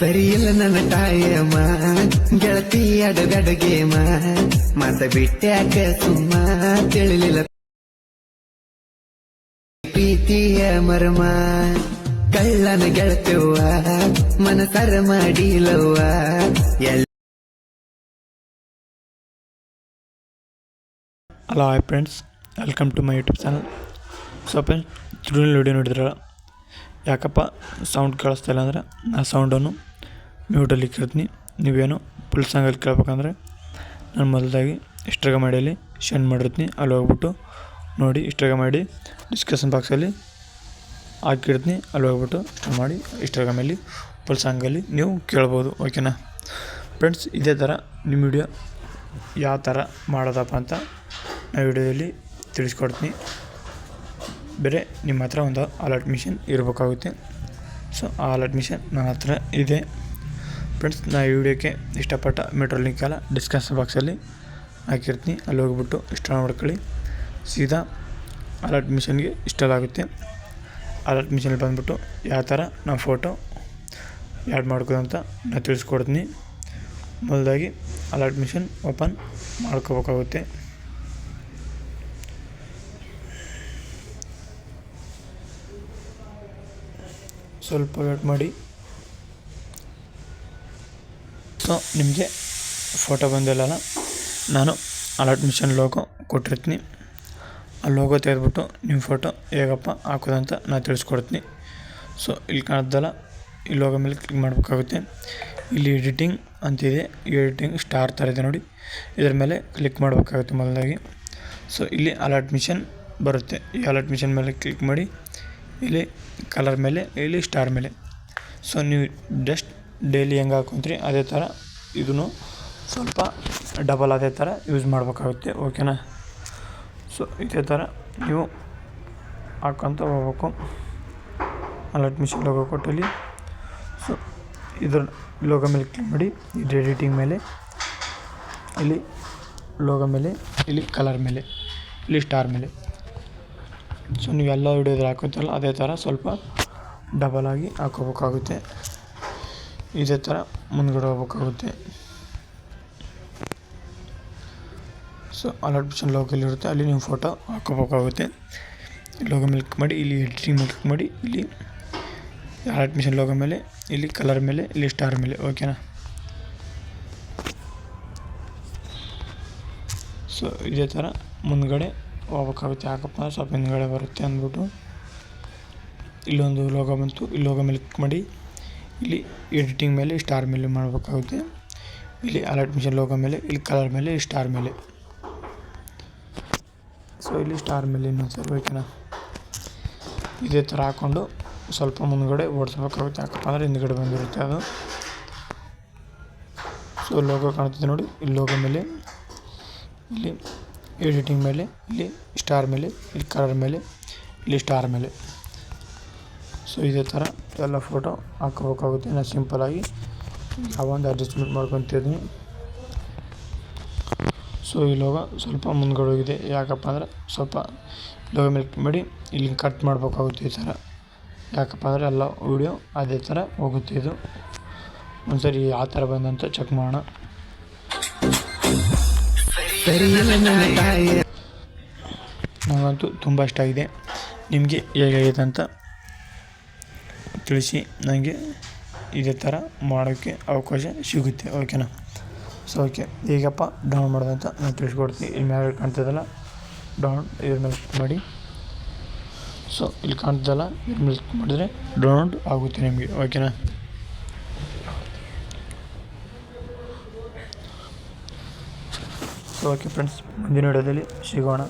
ಸರಿ ಇಲ್ಲ ನನ್ನ ತಾಯಮ್ಮ, ಗೆಳತಿ ಅಡಗಡಗೇಮ ಮಾತ ಬಿಟ್ಟ್ಯಾಕ ಸುಮ್ಮ? ತಿಳಿಲಿಲ್ಲ. ಪ್ರೀತಿಯ ಮರ್ಮ, ಕಳ್ಳನ ಗೆಳತವ್ವ, ಮನಸರ ಮಾಡಿಲವ್ವ ಎಲ್ಲ hello hi friends welcome to my YouTube channel so friends ಸ್ಟುಡಿಯೋಲಿ video ನೋಡಿದ್ರಲ್ಲ? ಯಾಕಪ್ಪ ಸೌಂಡ್ ಕೇಳಿಸ್ತಾ ಇಲ್ಲ ಅಂದರೆ, ಆ ಸೌಂಡನ್ನು ಮ್ಯೂಟಲ್ಲಿ ಕೇಳ್ತೀನಿ. ನೀವೇನು ಫುಲ್ ಸಾಂಗಲ್ಲಿ ಕೇಳ್ಬೇಕಂದ್ರೆ ನಾನು ಮೊದಲಾಗಿ ಇನ್ಸ್ಟಾಗ್ರಾಮ್ ಮಾಡಿಯಲ್ಲಿ ಸೆಂಡ್ ಮಾಡಿರ್ತೀನಿ. ಅಲ್ಲಿ ಹೋಗ್ಬಿಟ್ಟು ನೋಡಿ ಇನ್ಸ್ಟಾಗ್ರಾಮ್ ಮಾಡಿ ಡಿಸ್ಕಷನ್ ಬಾಕ್ಸಲ್ಲಿ ಹಾಕಿರ್ತೀನಿ ಅಲ್ಲಿ ಹೋಗ್ಬಿಟ್ಟು ಇಷ್ಟ ಮಾಡಿ ಇನ್ಸ್ಟಾಗ್ರಾಮಲ್ಲಿ ಫುಲ್ ಸಾಂಗಲ್ಲಿ ನೀವು ಕೇಳ್ಬೋದು. ಓಕೆನಾ ಫ್ರೆಂಡ್ಸ್ ಇದೇ ಥರ ನಿಮ್ಮ ವಿಡಿಯೋ ಯಾವ ಥರ ಮಾಡೋದಪ್ಪ ಅಂತ ನಾ ವಿಡಿಯೋದಲ್ಲಿ ತಿಳಿಸ್ಕೊಡ್ತೀನಿ. ಬೇರೆ ನಿಮ್ಮ ಹತ್ರ ಒಂದು ಅಲರ್ಟ್ ಮಿಷನ್ ಇರಬೇಕಾಗುತ್ತೆ. ಸೊ ಆ ಅಲರ್ಟ್ ಮಿಷನ್ ನನ್ನ ಹತ್ರ ಇದೆ. ಫ್ರೆಂಡ್ಸ್, ನಾ ಈ ವಿಡಿಯೋಕ್ಕೆ ಇಷ್ಟಪಟ್ಟ ಮೆಟ್ರೋ ಲಿಂಕ್ ಎಲ್ಲ ಡಿಸ್ಕಷನ್ ಬಾಕ್ಸಲ್ಲಿ ಹಾಕಿರ್ತೀನಿ. ಅಲ್ಲಿ ಹೋಗ್ಬಿಟ್ಟು ಇಷ್ಟ ಮಾಡ್ಕೊಳ್ಳಿ. ಸೀದಾ ಅಲರ್ಟ್ ಮಿಷನ್ಗೆ ಇಷ್ಟ ಆಗುತ್ತೆ. ಅಲರ್ಟ್ ಮಿಷನಲ್ಲಿ ಬಂದುಬಿಟ್ಟು ಯಾವ ಥರ ನಾವು ಫೋಟೋ ಆ್ಯಡ್ ಅಂತ ನಾನು ತಿಳಿಸ್ಕೊಡ್ತೀನಿ. ಮೊದಲಾಗಿ ಅಲರ್ಟ್ ಮಿಷನ್ ಓಪನ್ ಮಾಡ್ಕೋಬೇಕಾಗುತ್ತೆ. ಸ್ವಲ್ಪ ವೇಟ್ ಮಾಡಿ. ಸೊ ನಿಮಗೆ ಫೋಟೋ ಬಂದಿಲ್ಲಲ್ಲ, ನಾನು ಅಲರ್ಟ್ ಮಿಷನ್ ಲೋಗೋ ಕೊಟ್ಟಿರ್ತೀನಿ. ಆ ಲೋಗೋ ತೆಗೆದ್ಬಿಟ್ಟು ನಿಮ್ಮ ಫೋಟೋ ಹೇಗಪ್ಪ ಹಾಕೋದಂತ ನಾನು ತಿಳಿಸ್ಕೊಡ್ತೀನಿ. ಸೊ ಇಲ್ಲಿ ಕಾಣೋದಲ್ಲ, ಈ ಲೋಗೋ ಮೇಲೆ ಕ್ಲಿಕ್ ಮಾಡಬೇಕಾಗುತ್ತೆ. ಇಲ್ಲಿ ಎಡಿಟಿಂಗ್ ಅಂತಿದೆ ಎಡಿಟಿಂಗ್ ಸ್ಟಾರ್ ಥರ ಇದೆ ನೋಡಿ. ಇದರ ಮೇಲೆ ಕ್ಲಿಕ್ ಮಾಡಬೇಕಾಗುತ್ತೆ ಮೊದಲಾಗಿ. ಸೊ ಇಲ್ಲಿ ಅಲರ್ಟ್ ಮಿಷನ್ ಬರುತ್ತೆ. ಈ ಅಲರ್ಟ್ ಮಿಷನ್ ಮೇಲೆ ಕ್ಲಿಕ್ ಮಾಡಿ, ಇಲ್ಲಿ ಕಲರ್ ಮೇಲೆ, ಇಲ್ಲಿ ಸ್ಟಾರ್ ಮೇಲೆ. ಸೊ ನೀವು ಜಸ್ಟ್ ಡೈಲಿ ಹೆಂಗೆ ಹಾಕೊಂತೀರಿ, ಅದೇ ಥರ ಇದನ್ನು ಸ್ವಲ್ಪ ಡಬಲ್ ಅದೇ ಥರ ಯೂಸ್ ಮಾಡಬೇಕಾಗುತ್ತೆ ಓಕೆನಾ ಸೊ ಇದೇ ಥರ ನೀವು ಹಾಕೊಂತ ಹೋಗ್ಬೇಕು. ಅಲರ್ಟ್ ಅಡ್ಮಿಷನ್ ಲೋಗೋ ಕೊಟ್ಟಲ್ಲಿ. ಸೊ ಇದ್ರ ಲೋಗೋ ಮೇಲೆ ಕ್ಲಿಕ್ ಮಾಡಿ ಇದು ಎಡಿಟಿಂಗ್ ಮೇಲೆ. ಇಲ್ಲಿ ಲೋಗೋ ಮೇಲೆ, ಇಲ್ಲಿ ಕಲರ್ ಮೇಲೆ, ಇಲ್ಲಿ ಸ್ಟಾರ್ ಮೇಲೆ. ಸೊ ನೀವೆಲ್ಲ ವಿಡಿಯೋದಲ್ಲಿ ಹಾಕೋತಲ್ಲ ಅದೇ ಥರ ಸ್ವಲ್ಪ ಡಬಲ್ ಆಗಿ ಹಾಕೋಬೇಕಾಗುತ್ತೆ. ಇದೇ ಥರ ಮುಂದ್ಗಡೆ ಹೋಗ್ಬೇಕಾಗುತ್ತೆ. ಸೊ ಅಲರ್ಟ್ ಮಿಷನ್ ಲೋಗಲ್ಲಿರುತ್ತೆ ಅಲ್ಲಿ ನೀವು ಫೋಟೋ ಹಾಕೋಬೇಕಾಗುತ್ತೆ ಲೋಗೋ ಮೇಲೆ ಕ್ಲಿಕ್ ಮಾಡಿ, ಇಲ್ಲಿ ಎಡಿಟಿಂಗ್ ಮೇಲೆ ಕ್ಲಿಕ್ ಮಾಡಿ, ಇಲ್ಲಿ ಅಲರ್ಟ್ ಮಿಷನ್ ಲೋಗೋ ಮೇಲೆ, ಇಲ್ಲಿ ಕಲರ್ ಮೇಲೆ, ಇಲ್ಲಿ ಸ್ಟಾರ್ ಮೇಲೆ ಓಕೆನಾ ಸೊ ಇದೇ ಥರ ಮುಂದ್ಗಡೆ ಹೋಗ್ಬೇಕಾಗುತ್ತೆ. ಯಾಕಪ್ಪ ಸ್ವಲ್ಪ ಹಿಂದ್ಗಡೆ ಬರುತ್ತೆ ಅಂದ್ಬಿಟ್ಟು. ಇಲ್ಲೊಂದು ಲೋಗೋ ಬಂತು. ಇಲ್ಲಿ ಲೋಗೋ ಮೇಲೆ ಕ್ಲಿಕ್ ಮಾಡಿ. ಇಲ್ಲಿ ಎಡಿಟಿಂಗ್ ಮೇಲೆ ಸ್ಟಾರ್ ಮೇಲೆ ಮಾಡಬೇಕಾಗುತ್ತೆ. ಇಲ್ಲಿ ಅಲರ್ಟ್ ಮಿಷನ್ ಲೋಗೋ ಮೇಲೆ, ಇಲ್ಲಿ ಕಲರ್ ಮೇಲೆ ಸ್ಟಾರ್ ಮೇಲೆ. ಸೊ ಇಲ್ಲಿ ಸ್ಟಾರ್ ಮೇಲೆ ಇನ್ನೊಂದು ಸರ್ ಓಕೆನಾ ಇದೇ ಥರ ಹಾಕ್ಕೊಂಡು ಸ್ವಲ್ಪ ಮುಂದ್ಗಡೆ ಓಡಿಸ್ಬೇಕಾಗುತ್ತೆ. ಯಾಕಪ್ಪ ಅಂದರೆ ಹಿಂದ್ಗಡೆ ಬಂದಿರುತ್ತೆ ಅದು. ಸೊ ಲೋಗೋ ಕಾಣ್ತಿದೆ ನೋಡಿ. ಇಲ್ಲಿ ಲೋಗೋ ಮೇಲೆ, ಇಲ್ಲಿ ಎಡಿಟಿಂಗ್ ಮೇಲೆ, ಇಲ್ಲಿ ಸ್ಟಾರ್ ಮೇಲೆ, ಇಲ್ಲಿ ಕಲರ್ ಮೇಲೆ, ಇಲ್ಲಿ ಸ್ಟಾರ್ ಮೇಲೆ. ಸೊ ಇದೇ ಥರ ಎಲ್ಲ ಫೋಟೋ ಹಾಕೋಬೇಕಾಗುತ್ತೆ. ನಾನು ಸಿಂಪಲಾಗಿ ಯಾವೊಂದು ಅಡ್ಜಸ್ಟ್ಮೆಂಟ್ ಮಾಡ್ಕೊತಿದ್ದೀನಿ ಸೊ ಈ ಲೋಗ ಸ್ವಲ್ಪ ಮುಂದ್ಗಡೆ ಹೋಗಿದೆ. ಯಾಕಪ್ಪ ಅಂದರೆ ಸ್ವಲ್ಪ ಲೋಗ ಮೇಲೆ ಮಾಡಿ ಇಲ್ಲಿ ಕಟ್ ಮಾಡಬೇಕಾಗುತ್ತೆ ಈ ಥರ ಯಾಕಪ್ಪ ಅಂದರೆ ಎಲ್ಲ ವೀಡಿಯೋ ಅದೇ ಥರ ಹೋಗುತ್ತೆ ಇದು. ಒಂದ್ಸರಿ ಯಾವ ಥರ ಬಂದಂತ ಚೆಕ್ ಮಾಡೋಣ. ನನಗಂತೂ ತುಂಬ ಇಷ್ಟ ಆಗಿದೆ. ನಿಮಗೆ ಹೇಗಾಗಿದೆ ಅಂತ ತಿಳಿಸಿ ನನಗೆ ಇದೇ ಥರ ಮಾಡೋಕ್ಕೆ ಅವಕಾಶ ಸಿಗುತ್ತೆ ಓಕೆನಾ ಸೊ ಓಕೆ ಈಗಪ್ಪ ಡೌನ್ ಮಾಡೋದಂತ ನಾನು ತಿಳಿಸ್ಕೊಡ್ತೀನಿ. ಇಲ್ಲಿ ಮೇಲೆ ಕಾಣ್ತದಲ್ಲ ಡೌನ್ ಇದ್ರ ಮೇಲೆ ಮಾಡಿ. ಸೊ ಇಲ್ಲಿ ಕಾಣ್ತದಲ್ಲ ಇದ್ರ ಮೇಲೆ ಮಾಡಿದ್ರೆ ಡೌನ್ ಆಗುತ್ತೆ ನಿಮಗೆ ಓಕೆನಾ ಸೊ ಓಕೆ ಫ್ರೆಂಡ್ಸ್ ಮುಂದಿನ ವಿಡಿಯೋದಲ್ಲಿ ಸಿಗೋಣ.